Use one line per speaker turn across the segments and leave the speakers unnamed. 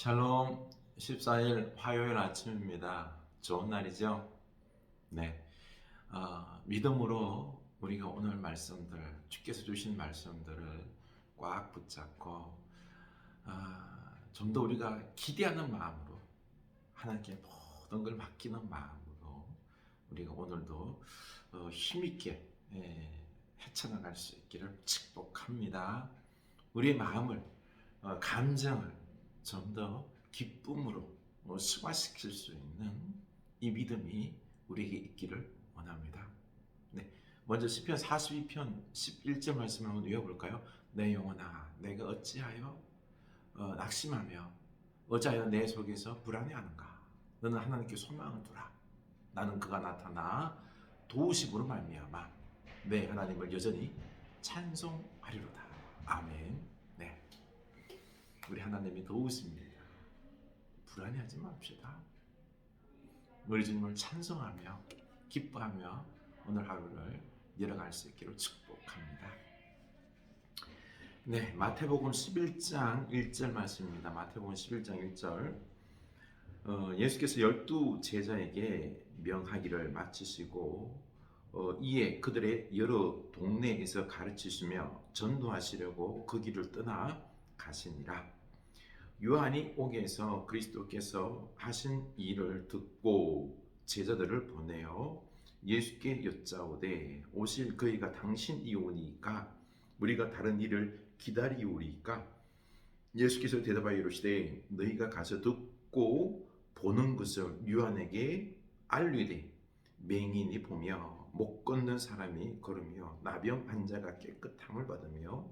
샬롬 14일 화요일 아침입니다. 좋은 날이죠? 네. 어, 믿음으로 우리가 오늘 말씀들, 주께서 주신 말씀들을 꽉 붙잡고 아, 좀더 우리가 기대하는 마음으로 하나님께 모든 걸 맡기는 마음으로 우리가 오늘도 어, 힘있게 예, 헤쳐나갈 수 있기를 축복합니다. 우리의 마음을 어, 감정을 좀 더 기쁨으로 어, 승화시킬 수 있는 이 믿음이 우리에게 있기를 원합니다. 네, 먼저 시편 42편 11절 말씀을 한번 외워볼까요? 내 영혼아, 내가 어찌하여 어, 낙심하며 어찌하여 내 속에서 불안해하는가? 너는 하나님께 소망을 두라. 나는 그가 나타나 도우심으로 말미암아 내 하나님을 여전히 찬송하리로다. 아멘. 네. 우리 하나님이 도우십니다. 불안해하지 맙시다. 우리 주님을 찬송하며 기뻐하며 오늘 하루를 열어갈 수 있기를 축복합니다. 네, 마태복음 11장 1절 말씀입니다. 마태복음 11장 1절. 어, 예수께서 열두 제자에게 명하기를 마치시고 어, 이에 그들의 여러 동네에서 가르치시며 전도하시려고 그 길을 떠나 가시니라. 요한이 오게서 그리스도께서 하신 일을 듣고 제자들을 보내어 예수께 여짜오되 오실 그이가 당신이오니까 우리가 다른 일을 기다리오리까? 예수께서 대답하여 이르시되 너희가 가서 듣고 보는 것을 요한에게 알리되 맹인이 보며 못 걷는 사람이 걸으며 나병 환자가 깨끗함을 받으며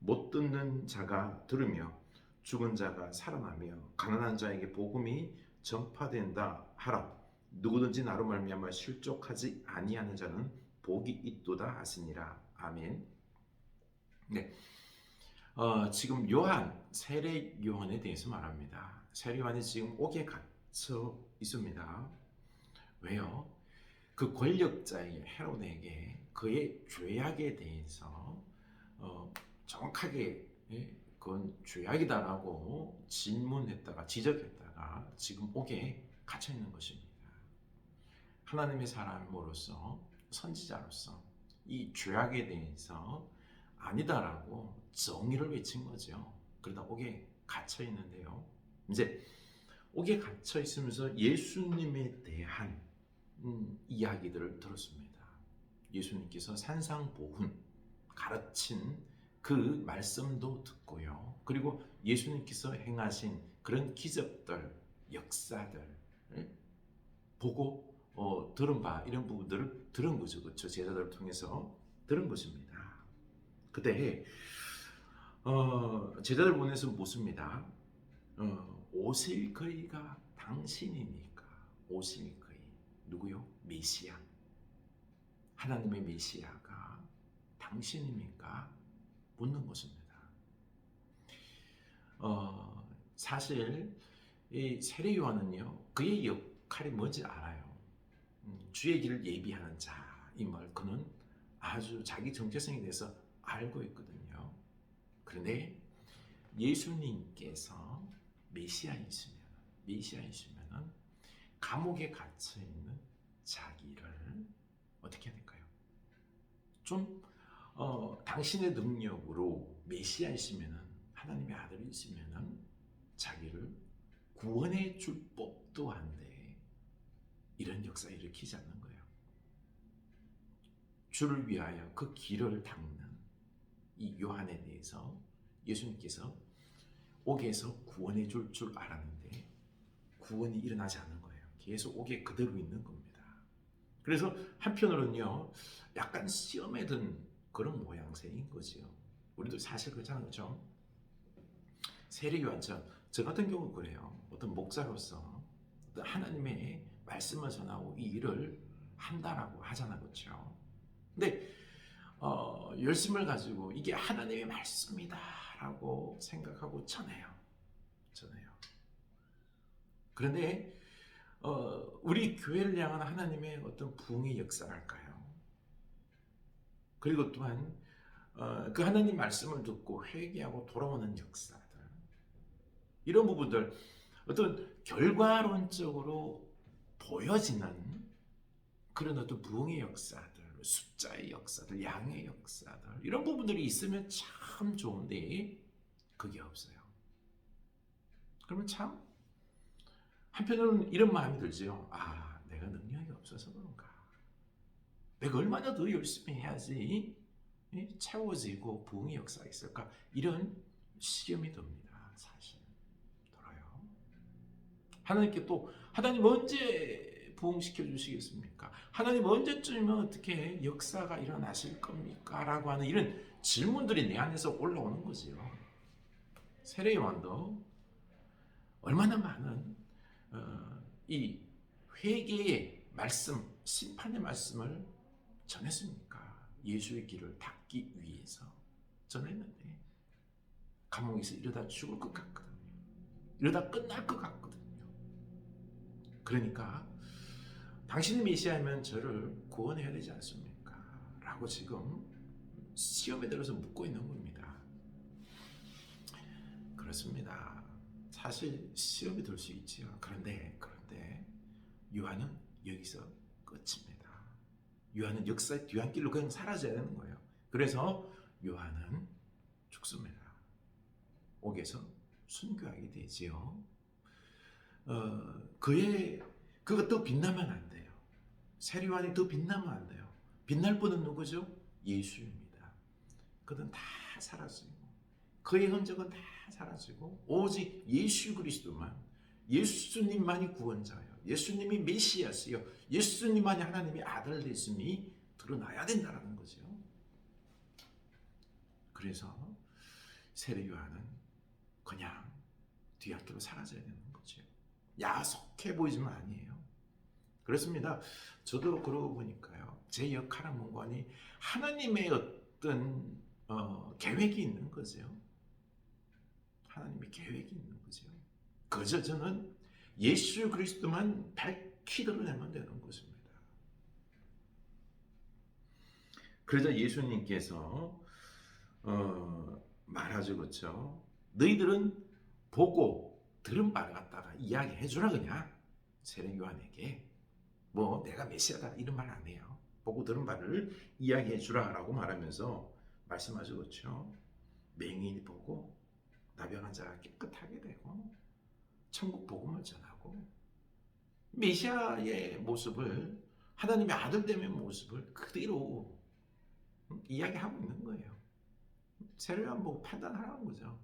못 듣는 자가 들으며 죽은 자가 살아나며 가난한 자에게 복음이 전파된다 하라 누구든지 나로 말미암아 실족하지 아니하는 자는 복이 있도다 하시니라 아멘. 네, 어, 지금 요한 세례 요한에 대해서 말합니다. 세례 요한이 지금 옥에 갇혀 있습니다. 왜요? 그 권력자의 헤롯에게 그의 죄악에 대해서 어, 정확하게 예, 그건 죄악이다라고 질문했다가 지적했다가 지금 옥에 갇혀 있는 것입니다. 하나님의 사람으로서 선지자로서 이 죄악에 대해서 아니다라고 정의를 외친 거죠. 그러다 옥에 갇혀 있는데요. 이제 옥에 갇혀 있으면서 예수님에 대한 음, 이야기들을 들었습니다. 예수님께서 산상보훈 가르친 그 말씀도 듣고요. 그리고 예수님께서 행하신 그런 기적들, 역사들 보고 어, 들은 바 이런 부분들을 들은 거죠. 그렇죠? 제자들을 통해서 들은 것입니다. 그때 어, 제자들 보내서 묻습니다. 어, 오실 거이가 당신이니까 오실 거이 누구요? 메시아 하나님의 메시아가 당신입니까? 묻는 것입니다. 어, 사실 이 세례 요한은요 그의 역할이 뭔지 알아요. 음, 주의 길을 예비하는 자임을 그는 아주 자기 정체성에 대해서 알고 있거든요. 그런데 예수님께서 메시아이시면 메시아이시면은 감옥에 갇혀 있는 자기를 어떻게 해야 될까요? 좀 어, 당신의 능력으로 메시아이시면은 하나님의 아들이시면은 자기를 구원해 줄 법도 한데 이런 역사 일으키지 않는 거예요. 주를 위하여 그 길을 닦는 이 요한에 대해서 예수님께서 옥에서 구원해 줄 줄 알았는데 구원이 일어나지 않는 거예요. 계속 옥에 그대로 있는 겁니다. 그래서 한편으로는요, 약간 시험에 든 그런 모양새인 거지요. 우리도 사실 그렇잖아요, 그렇죠? 세례 요한처럼 저 같은 경우 그래요. 어떤 목사로서 어떤 하나님의 말씀을 전하고 이 일을 한다라고 하잖아, 그렇죠? 근데 어, 열심을 가지고 이게 하나님의 말씀이다라고 생각하고 전해요, 전해요. 그런데 어, 우리 교회를 향한 하나님의 어떤 부흥의 역사랄까요? 그리고 또한 어, 그 하나님 말씀을 듣고 회개하고 돌아오는 역사들 이런 부분들 어떤 결과론적으로 보여지는 그런 어떤 부흥의 역사들, 숫자의 역사들, 양의 역사들 이런 부분들이 있으면 참 좋은데 그게 없어요. 그러면 참 한편으로는 이런 마음이 들죠. 아, 내가 능력이 없어서 그런가. 내가 얼마나 더 열심히 해야지 이 채워지고 부흥의 역사가 있을까? 이런 시험이 듭니다. 사실 들어요. 하나님께 또 하나님 언제 부흥시켜 주시겠습니까? 하나님 언제쯤이면 어떻게 역사가 일어나실 겁니까? 라고 하는 이런 질문들이 내 안에서 올라오는 거지요. 세례 요한도 얼마나 많은 어, 이 회개의 말씀, 심판의 말씀을 전했습니까? 예수의 길을 닦기 위해서 전했는데 감옥에서 이러다 죽을 것 같거든요. 이러다 끝날 것 같거든요. 그러니까 당신이 메시아면 저를 구원해야 되지 않습니까? 라고 지금 시험에 들어서 묻고 있는 겁니다. 그렇습니다. 사실 시험이 들수 있지요. 그런데 그런데 요한은 여기서 끝입니다. 요한은 역사의 뒤안길로 그냥 사라져야 되는 거예요. 그래서 요한은 죽습니다. 옥에서 순교하게 되지요. 어, 그의 그가 더 빛나면 안 돼요. 세리완이 더 빛나면 안 돼요. 빛날 분은 누구죠? 예수입니다. 그는 다 사라지고 그의 흔적은 다 사라지고 오직 예수 그리스도만 예수님만이 구원자예요. 예수님이 메시아세요. 예수님만이 하나님의 아들 되심이 드러나야 된다는 거죠. 그래서 세례 요한은 그냥 뒤학교로 사라져야 되는 거죠. 야속해 보이지만 아니에요. 그렇습니다. 저도 그러고 보니까요. 제 역할은 뭔가니 하나님의 어떤 어, 계획이 있는 거죠. 하나님의 계획이 있는 거죠. 그저 저는 예수 그리스도만 밝히 드러내면 되는 것입니다. 그러자 예수님께서 어, 말하죠? 너희들은 보고 들은 바를 갖다가 이야기해 주라 그냥 세례 요한에게 뭐 내가 메시아다 이런 말 안 해요. 보고 들은 바를 이야기해 주라라고 말하면서 말씀하죠, 그렇죠? 맹인이 보고 나병한 자가 깨끗하게 되고 천국 복음을 전하고 메시아의 모습을 하나님의 아들됨의 모습을 그대로 이야기하고 있는 거예요. 세례요한 보고 판단하라는 거죠.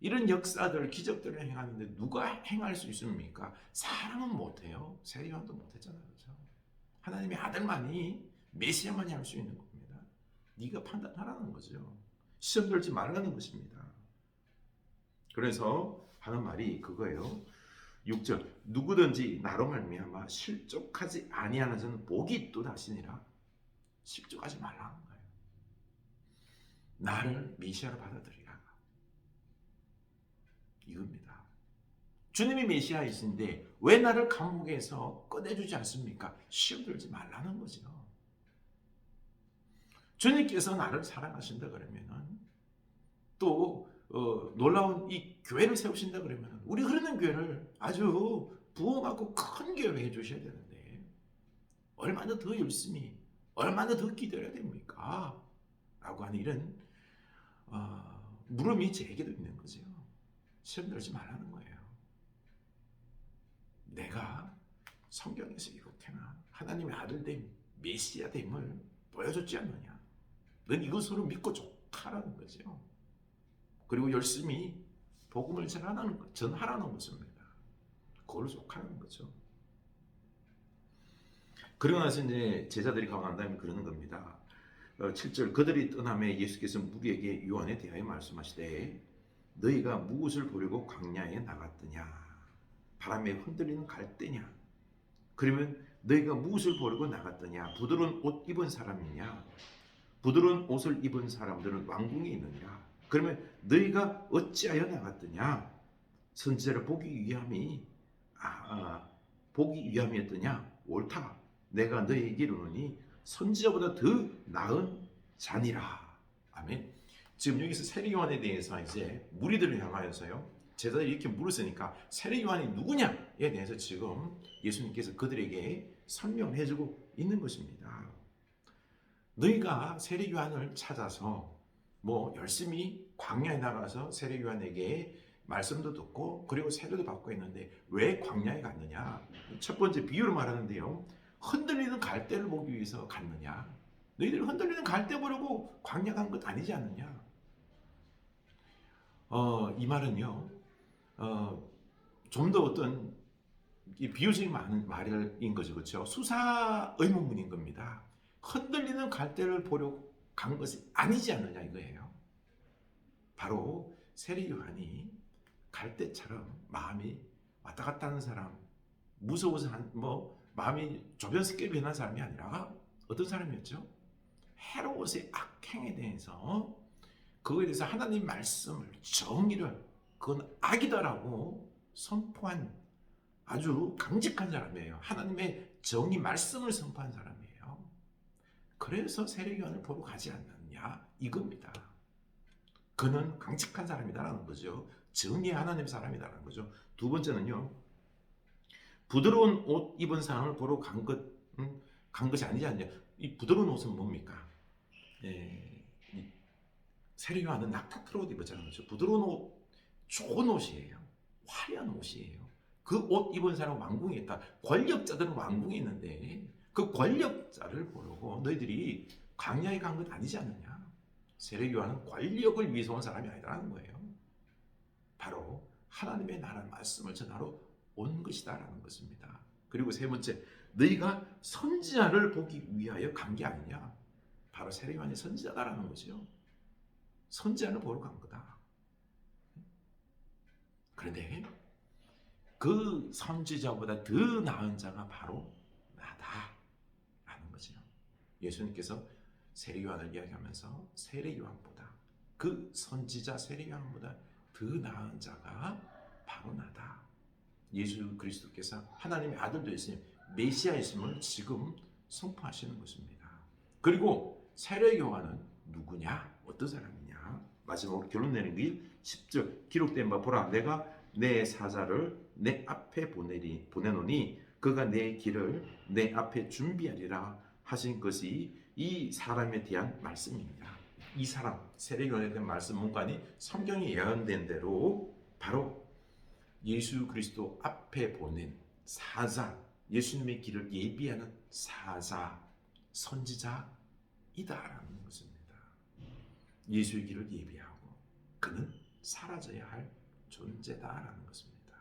이런 역사들, 기적들을 행하는데 누가 행할 수 있습니까? 사람은 못해요. 세례요한도 못했잖아요. 그렇죠? 하나님의 아들만이 메시아만이 할 수 있는 겁니다. 네가 판단하라는 거죠. 시험 들지 말라는 것입니다. 그래서 하는 말이 그거예요. 6절 누구든지 나로 말미암아 실족하지 아니하는 자는 복이 있도다시니라. 실족하지 말라는 거예요. 나를 메시아로 받아들이라. 이겁니다. 주님이 메시아이신데 왜 나를 감옥에서 꺼내주지 않습니까? 시험 들지 말라는 거죠. 주님께서 나를 사랑하신다 그러면은 또 어, 놀라운 이 교회를 세우신다 그러면 우리 흐르는 교회를 아주 부흥하고 큰 교회 해 주셔야 되는데 얼마나 더 열심히 얼마나 더 기다려야 됩니까? 라고 하는 이런 어, 물음이 제게도 있는 거죠. 시험 들지 말라는 거예요. 내가 성경에서 이렇게나 하나님의 아들됨 메시아됨을 보여줬지 않느냐? 넌 이것으로 믿고 좋다라는 거죠. 그리고 열심히 복음을 전하는 것, 전하라는 것입니다. 그걸 속하는 거죠. 그러고 나서 이제 제자들이 가고 난 다음에 그러는 겁니다. 어, 7절 그들이 떠남에 예수께서 무리에게 요한에 대하여 말씀하시되 너희가 무엇을 보려고 광야에 나갔더냐 바람에 흔들리는 갈대냐 그러면 너희가 무엇을 보려고 나갔더냐 부드러운 옷 입은 사람이냐 부드러운 옷을 입은 사람들은 왕궁에 있느냐 그러면 너희가 어찌하여 나갔더냐? 선지자를 보기 위함이 아, 아 보기 위함이었더냐? 옳다. 내가 너희에게 이르노니 선지자보다 더 나은 자니라. 아멘. 지금 여기서 세례요한에 대해서 이제 무리들을 향하여서요. 제자들이 이렇게 물었으니까 세례 요한이 누구냐에 대해서 지금 예수님께서 그들에게 설명을 해주고 있는 것입니다. 너희가 세례 요한을 찾아서 뭐 열심히 광야에 나가서 세례 요한에게 말씀도 듣고 그리고 세례도 받고 했는데 왜 광야에 갔느냐? 첫 번째 비유로 말하는데요. 흔들리는 갈대를 보기 위해서 갔느냐? 너희들 흔들리는 갈대 보려고 광야 간 것 아니지 않느냐? 어, 이 말은요. 어, 좀 더 어떤 이 비유적인 말- 말인 거죠. 그렇죠? 수사 의문문인 겁니다. 흔들리는 갈대를 보려고 간 것이 아니지 않느냐 이거예요. 바로 세례 요한이 갈대처럼 마음이 왔다 갔다 하는 사람, 무서워서 한, 뭐 마음이 조변스럽게 변한 사람이 아니라 어떤 사람이었죠? 헤로스의 악행에 대해서 그거에 대해서 하나님 말씀을 정의를 그건 악이다라고 선포한 아주 강직한 사람이에요. 하나님의 정의 말씀을 선포한 사람이에요. 그래서 세례교환을 보러 가지 않느냐 이겁니다. 그는 강직한 사람이다라는 거죠. 정의의 하나님 사람이다라는 거죠. 두 번째는요. 부드러운 옷 입은 사람을 보러 간 것, 음, 간 것이 아니지 않냐. 이 부드러운 옷은 뭡니까? 예, 이 세례요한은 낙타트로 옷 입었잖아요. 그렇죠? 부드러운 옷, 좋은 옷이에요. 화려한 옷이에요. 그 옷 입은 사람 왕궁에 있다. 권력자들은 왕궁에 있는데 그 권력자를 보려고 너희들이 광야에 간 것 아니지 않느냐. 세례요한은 권력을 위해서 온 사람이 아니라는 거예요. 바로 하나님의 나라 말씀을 전하러 온 것이다라는 것입니다. 그리고 세 번째, 너희가 선지자를 보기 위하여 간 게 아니냐. 바로 세례요한이 선지자다라는 거죠. 선지자를 보러 간 거다. 그런데 그 선지자보다 더 나은 자가 바로. 예수님께서 세례요한을 이야기하면서 세례요한보다 그 선지자 세례요한보다 더 나은 자가 바로 나다. 예수 그리스도께서 하나님의 아들 되신 메시아이심을 지금 선포하시는 것입니다. 그리고 세례 요한은 누구냐? 어떤 사람이냐? 마지막으로 결론 내는 게 10절 기록된 바 보라 내가 내 사자를 내 앞에 보내리 보내노니 그가 내 길을 내 앞에 준비하리라 하신 것이 이 사람에 대한 말씀입니다. 이 사람 세례 요한에 대한 말씀 문간이 성경에 예언된 대로 바로 예수 그리스도 앞에 보낸 사자, 예수님의 길을 예비하는 사자, 선지자이다라는 것입니다. 예수의 길을 예비하고 그는 사라져야 할 존재다라는 것입니다.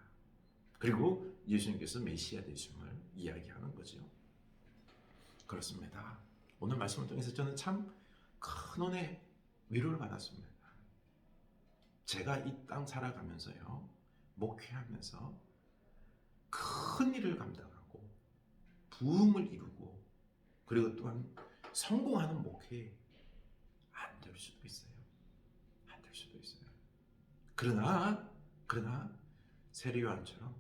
그리고 예수님께서 메시아 되심을 이야기하는 거죠. 그렇습니다. 오늘 말씀을 통해서 저는 참 큰 은혜 위로를 받았습니다. 제가 이 땅 살아가면서요. 목회하면서 큰 일을 감당하고 부흥을 이루고 그리고 또한 성공하는 목회 안 될 수도 있어요. 안 될 수도 있어요. 그러나 그러나 세례요한처럼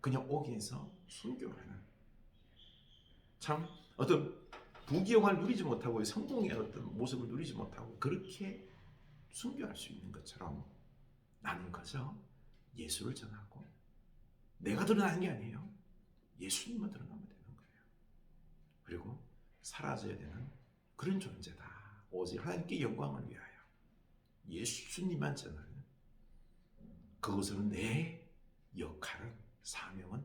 그냥 오기에서 순교하는 참 어떤 부귀영화를 누리지 못하고 성공의 어떤 모습을 누리지 못하고 그렇게 순교할 수 있는 것처럼 나는 거죠. 예수를 전하고 내가 드러나는 게 아니에요. 예수님만 드러나면 되는 거예요. 그리고 사라져야 되는 그런 존재다. 오직 하나님께 영광을 위하여 예수님만 전하는 그것은 내 역할은 사명